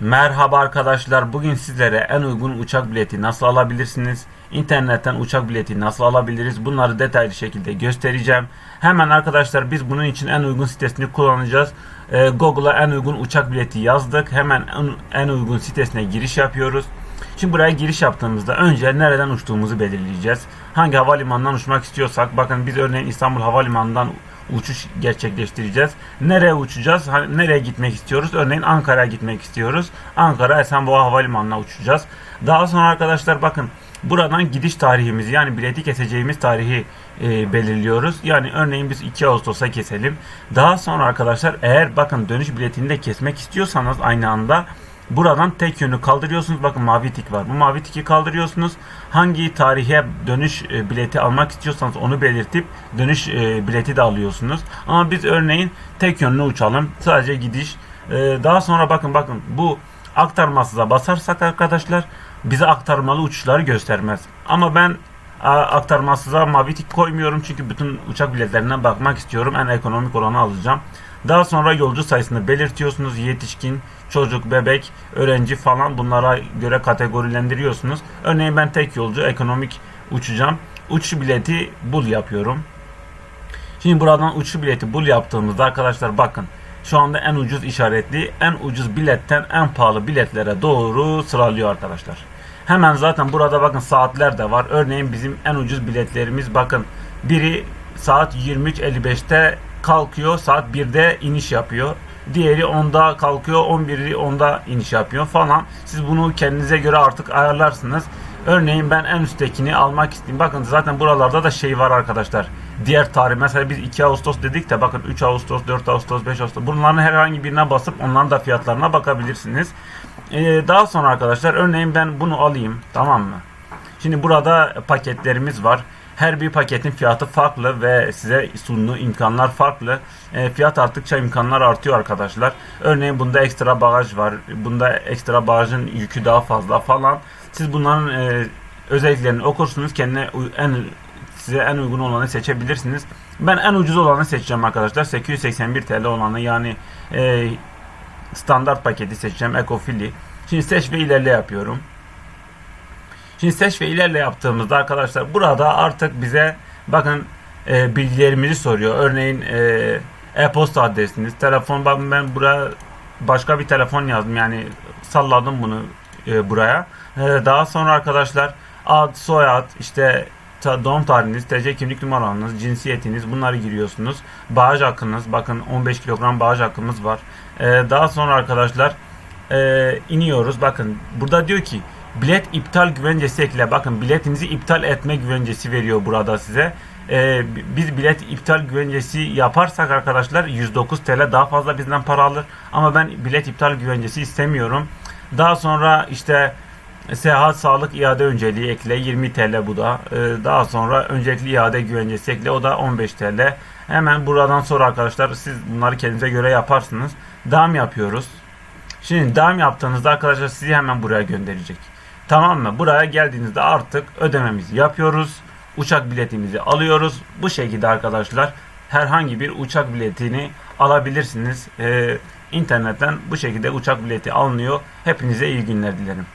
Merhaba arkadaşlar. Bugün sizlere en uygun uçak bileti nasıl alabilirsiniz? İnternetten uçak bileti nasıl alabiliriz? Bunları detaylı şekilde göstereceğim. Hemen arkadaşlar biz bunun için en uygun sitesini kullanacağız. Ee, Google'a en uygun uçak bileti yazdık. Hemen en, en uygun sitesine giriş yapıyoruz. Şimdi buraya giriş yaptığımızda önce nereden uçtuğumuzu belirleyeceğiz. Hangi havalimanından uçmak istiyorsak bakın biz örneğin İstanbul Havalimanı'ndan uçuş gerçekleştireceğiz. Nereye uçacağız? Hani nereye gitmek istiyoruz? Örneğin Ankara'ya gitmek istiyoruz. Ankara Esenboğa Havalimanı'na uçacağız. Daha sonra arkadaşlar bakın buradan gidiş tarihimizi yani bileti keseceğimiz tarihi e, belirliyoruz. Yani örneğin biz 2 Ağustos'a keselim. Daha sonra arkadaşlar eğer bakın dönüş biletini de kesmek istiyorsanız aynı anda Buradan tek yönü kaldırıyorsunuz. Bakın mavi tik var. Bu mavi tiki kaldırıyorsunuz. Hangi tarihe dönüş e, bileti almak istiyorsanız onu belirtip dönüş e, bileti de alıyorsunuz. Ama biz örneğin tek yönlü uçalım. Sadece gidiş. E, daha sonra bakın bakın bu aktarmasıza basarsak arkadaşlar bize aktarmalı uçuşları göstermez. Ama ben aktarmasıza mavi tik koymuyorum çünkü bütün uçak biletlerine bakmak istiyorum. En ekonomik olanı alacağım. Daha sonra yolcu sayısını belirtiyorsunuz. Yetişkin, çocuk, bebek, öğrenci falan bunlara göre kategorilendiriyorsunuz. Örneğin ben tek yolcu ekonomik uçacağım. Uçuş bileti bul yapıyorum. Şimdi buradan uçuş bileti bul yaptığımızda arkadaşlar bakın şu anda en ucuz işaretli en ucuz biletten en pahalı biletlere doğru sıralıyor arkadaşlar. Hemen zaten burada bakın saatler de var. Örneğin bizim en ucuz biletlerimiz bakın biri saat 23.55'te kalkıyor saat 1'de iniş yapıyor. Diğeri 10'da kalkıyor 11'i 10'da iniş yapıyor falan. Siz bunu kendinize göre artık ayarlarsınız. Örneğin ben en üsttekini almak isteyeyim. Bakın zaten buralarda da şey var arkadaşlar. Diğer tarih mesela biz 2 Ağustos dedik de bakın 3 Ağustos, 4 Ağustos, 5 Ağustos. Bunların herhangi birine basıp onların da fiyatlarına bakabilirsiniz. Ee, daha sonra arkadaşlar örneğin ben bunu alayım tamam mı? Şimdi burada paketlerimiz var. Her bir paketin fiyatı farklı ve size sunduğu imkanlar farklı. E, fiyat arttıkça imkanlar artıyor arkadaşlar. Örneğin bunda ekstra bagaj var. Bunda ekstra bagajın yükü daha fazla falan. Siz bunların e, özelliklerini okursunuz. Kendine en size en uygun olanı seçebilirsiniz. Ben en ucuz olanı seçeceğim arkadaşlar. 881 TL olanı yani e, standart paketi seçeceğim. Ecofili. Şimdi seç ve ilerle yapıyorum. Şimdi seç ve ilerle yaptığımızda arkadaşlar burada artık bize bakın e, bilgilerimizi soruyor. Örneğin e, e-posta adresiniz, telefon bakın ben buraya başka bir telefon yazdım yani salladım bunu e, buraya. E, daha sonra arkadaşlar ad, soyad, işte doğum tarihiniz, TC kimlik numaranız, cinsiyetiniz bunları giriyorsunuz. Bağış hakkınız bakın 15 kilogram bağış hakkımız var. E, daha sonra arkadaşlar e, iniyoruz. Bakın burada diyor ki bilet iptal güvencesi ekle. Bakın biletinizi iptal etme güvencesi veriyor burada size. Ee, biz bilet iptal güvencesi yaparsak arkadaşlar 109 TL daha fazla bizden para alır. Ama ben bilet iptal güvencesi istemiyorum. Daha sonra işte seyahat sağlık iade önceliği ekle 20 TL bu da. Ee, daha sonra öncelikli iade güvencesi ekle o da 15 TL. Hemen buradan sonra arkadaşlar siz bunları kendinize göre yaparsınız. Devam yapıyoruz. Şimdi devam yaptığınızda arkadaşlar sizi hemen buraya gönderecek. Tamam mı? Buraya geldiğinizde artık ödememizi yapıyoruz. Uçak biletimizi alıyoruz. Bu şekilde arkadaşlar herhangi bir uçak biletini alabilirsiniz. Ee, internetten bu şekilde uçak bileti alınıyor. Hepinize iyi günler dilerim.